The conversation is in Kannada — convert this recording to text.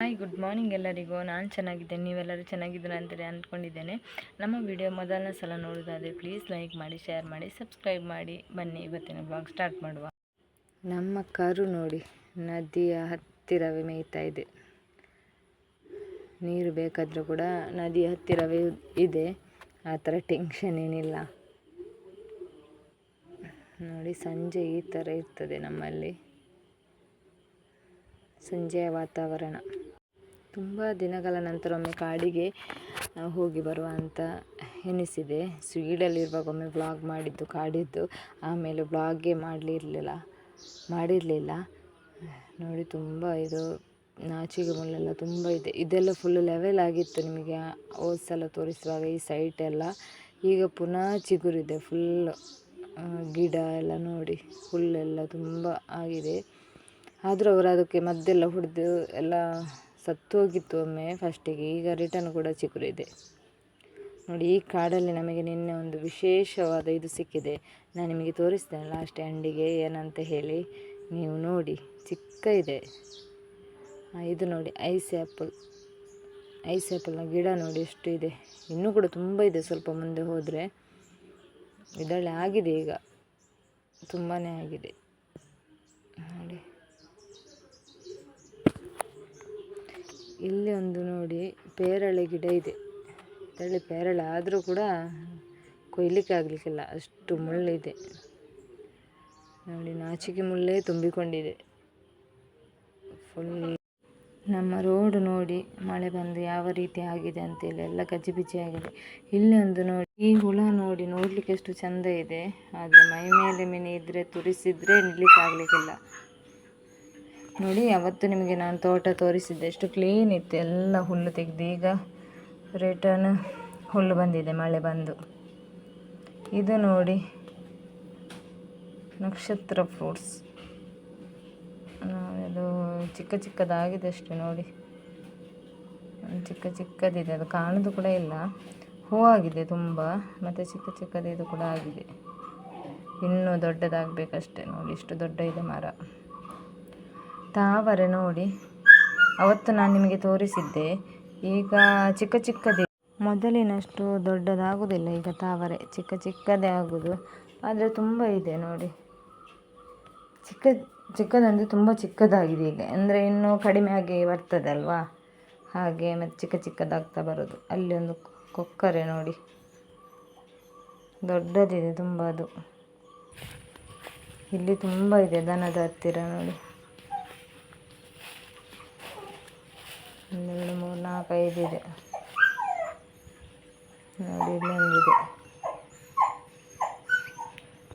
ಹಾಯ್ ಗುಡ್ ಮಾರ್ನಿಂಗ್ ಎಲ್ಲರಿಗೂ. ನಾನು ಚೆನ್ನಾಗಿದ್ದೇನೆ. ನೀವೆಲ್ಲರೂ ಚೆನ್ನಾಗಿದ್ದೀರಾ ಅಂತೇಳಿ ಅಂದ್ಕೊಂಡಿದ್ದೇನೆ. ನಮ್ಮ ವಿಡಿಯೋ ಮೊದಲನೇ ಸಲ ನೋಡೋದಾದರೆ ಪ್ಲೀಸ್ ಲೈಕ್ ಮಾಡಿ ಶೇರ್ ಮಾಡಿ ಸಬ್ಸ್ಕ್ರೈಬ್ ಮಾಡಿ. ಬನ್ನಿ, ಇವತ್ತಿನ ಬ್ಲಾಗ್ ಸ್ಟಾರ್ಟ್ ಮಾಡುವ. ನಮ್ಮ ಕರು ನೋಡಿ, ನದಿಯ ಹತ್ತಿರವೇ ಮೇಯ್ತಾ ಇದೆ. ನೀರು ಬೇಕಾದರೂ ಕೂಡ ನದಿಯ ಹತ್ತಿರವೇ ಇದೆ. ಆ ಥರ ಟೆನ್ಷನ್ ಏನಿಲ್ಲ. ನೋಡಿ, ಸಂಜೆ ಈ ಥರ ಇರ್ತದೆ ನಮ್ಮಲ್ಲಿ. ಸಂಜೆಯ ವಾತಾವರಣ. ತುಂಬ ದಿನಗಳ ನಂತರ ಒಮ್ಮೆ ಕಾಡಿಗೆ ಹೋಗಿ ಬರುವ ಅಂತ ಎನಿಸಿದೆ. ಸ್ವೀಡಲ್ಲಿರುವಾಗ ಒಮ್ಮೆ ಬ್ಲಾಗ್ ಮಾಡಿದ್ದು, ಕಾಡಿದ್ದು. ಆಮೇಲೆ ಬ್ಲಾಗ್ಗೆ ಮಾಡಲಿರಲಿಲ್ಲ, ಮಾಡಿರಲಿಲ್ಲ. ನೋಡಿ, ತುಂಬ ಇದು ನಾಚಿಗೆ ಮುಳ್ಳೆಲ್ಲ ತುಂಬ ಇದೆ. ಇದೆಲ್ಲ ಫುಲ್ ಲೆವೆಲ್ ಆಗಿತ್ತು ನಿಮಗೆ ಹೋದ ಸಲ ತೋರಿಸುವಾಗ ಈ ಸೈಟ್ ಎಲ್ಲ. ಈಗ ಪುನಃ ಚಿಗುರಿದೆ ಫುಲ್ ಗಿಡ ಎಲ್ಲ ನೋಡಿ ಫುಲ್ಲೆಲ್ಲ ತುಂಬ ಆಗಿದೆ. ಆದರೂ ಅವರು ಅದಕ್ಕೆ ಮದ್ದೆಲ್ಲ ಹೊಡೆದು ಎಲ್ಲ ಸತ್ತು ಹೋಗಿತ್ತು ಒಮ್ಮೆ ಫಸ್ಟಿಗೆ, ಈಗ ರಿಟರ್ನ್ ಕೂಡ ಚಿಗುರಿದೆ. ನೋಡಿ, ಈ ಕಾಡಲ್ಲಿ ನಮಗೆ ನಿನ್ನೆ ಒಂದು ವಿಶೇಷವಾದ ಇದು ಸಿಕ್ಕಿದೆ. ನಾನು ನಿಮಗೆ ತೋರಿಸ್ತೇನೆ ಲಾಸ್ಟ್ ಎಂಡಿಗೆ ಏನಂತ ಹೇಳಿ. ನೀವು ನೋಡಿ, ಚಿಕ್ಕ ಇದೆ. ಇದು ನೋಡಿ, ಐಸ್ ಆ್ಯಪಲ್. ಐಸ್ ಆ್ಯಪಲ್ನ ಗಿಡ ನೋಡಿ ಎಷ್ಟು ಇದೆ. ಇನ್ನೂ ಕೂಡ ತುಂಬ ಇದೆ ಸ್ವಲ್ಪ ಮುಂದೆ ಹೋದರೆ. ಇದರಲ್ಲಿ ಆಗಿದೆ ಈಗ. ತುಂಬಾ ಆಗಿದೆ ನೋಡಿ ಇಲ್ಲಿ ಒಂದು ನೋಡಿ, ಪೇರಳೆ ಗಿಡ ಇದೆ. ಇದರಲ್ಲಿ ಪೇರಳೆ ಆದರೂ ಕೂಡ ಕೊಯ್ಲಿಕ್ಕೆ ಆಗಲಿಕ್ಕಿಲ್ಲ. ಅಷ್ಟು ಮುಳ್ಳಿದೆ ನೋಡಿ, ನಾಚಿಕೆ ಮುಳ್ಳೇ ತುಂಬಿಕೊಂಡಿದೆ. ಫುಲ್ ನಮ್ಮ ರೋಡ್ ನೋಡಿ, ಮಳೆ ಬಂದು ಯಾವ ರೀತಿ ಆಗಿದೆ ಅಂತೇಳಿ ಎಲ್ಲ ಗಜಿಬಿಜಿ ಆಗಿದೆ ಇಲ್ಲಿ ಒಂದು ನೋಡಿ, ಈ ಹುಳ ನೋಡಿ ನೋಡಲಿಕ್ಕೆ ಎಷ್ಟು ಚಂದ ಇದೆ. ಆದರೆ ಮೈ ಮೇಲೆ ಮಿನಿ ಇದ್ರೆ, ತುರಿಸಿದ್ರೆ ನಿಲ್ಲಿಕ್ಕೆ ಆಗ್ಲಿಕ್ಕಿಲ್ಲ ನೋಡಿ, ಅವತ್ತು ನಿಮಗೆ ನಾನು ತೋಟ ತೋರಿಸಿದ್ದೆ. ಎಷ್ಟು ಕ್ಲೀನ್ ಇತ್ತು. ಎಲ್ಲ ಹುಲ್ಲು ತೆಗೆದು ಈಗ ರಿಟರ್ನ್ ಹುಲ್ಲು ಬಂದಿದೆ, ಮಳೆ ಬಂದು. ಇದು ನೋಡಿ ನಕ್ಷತ್ರ ಫ್ರೂಟ್ಸ್ ಅದು ಚಿಕ್ಕ ಚಿಕ್ಕದಾಗಿದೆ ಅಷ್ಟೇ ನೋಡಿ. ಚಿಕ್ಕ ಚಿಕ್ಕದಿದೆ. ಅದು ಕಾಣೋದು ಕೂಡ ಇಲ್ಲ. ಹೂವಾಗಿದೆ ತುಂಬ, ಮತ್ತು ಚಿಕ್ಕ ಚಿಕ್ಕದಿದು ಕೂಡ ಆಗಿದೆ. ಇನ್ನೂ ದೊಡ್ಡದಾಗಬೇಕಷ್ಟೇ ನೋಡಿ. ಇಷ್ಟು ದೊಡ್ಡ ಇದೆ ಮರ. ತಾವರೆ ನೋಡಿ. ಅವತ್ತು ನಾನು ನಿಮಗೆ ತೋರಿಸಿದ್ದೆ. ಈಗ ಚಿಕ್ಕ ಚಿಕ್ಕದೇ. ಮೊದಲಿನಷ್ಟು ದೊಡ್ಡದಾಗುವುದಿಲ್ಲ, ಈಗ ತಾವರೆ. ಚಿಕ್ಕ ಚಿಕ್ಕದೇ ಆಗೋದು ಆದರೆ ತುಂಬ ಇದೆ ನೋಡಿ. ಚಿಕ್ಕ ಚಿಕ್ಕದಂದರೆ ತುಂಬ ಚಿಕ್ಕದಾಗಿದೆ ಈಗ. ಅಂದರೆ ಇನ್ನೂ ಕಡಿಮೆ ಆಗಿ ಬರ್ತದೆ ಅಲ್ವಾ? ಹಾಗೆ ಮತ್ತು ಚಿಕ್ಕ ಚಿಕ್ಕದಾಗ್ತಾ ಬರೋದು. ಅಲ್ಲಿ ಒಂದು ಕೊಕ್ಕರೆ ನೋಡಿ. ದೊಡ್ಡದಿದೆ ತುಂಬ ಅದು. ಇಲ್ಲಿ ತುಂಬ ಇದೆ ದನದ ಹತ್ತಿರ ನೋಡಿ. ಮೂರು ನಾಲ್ಕು ಐದು ಇದೆ ನೋಡಿ ಇಲ್ಲಿ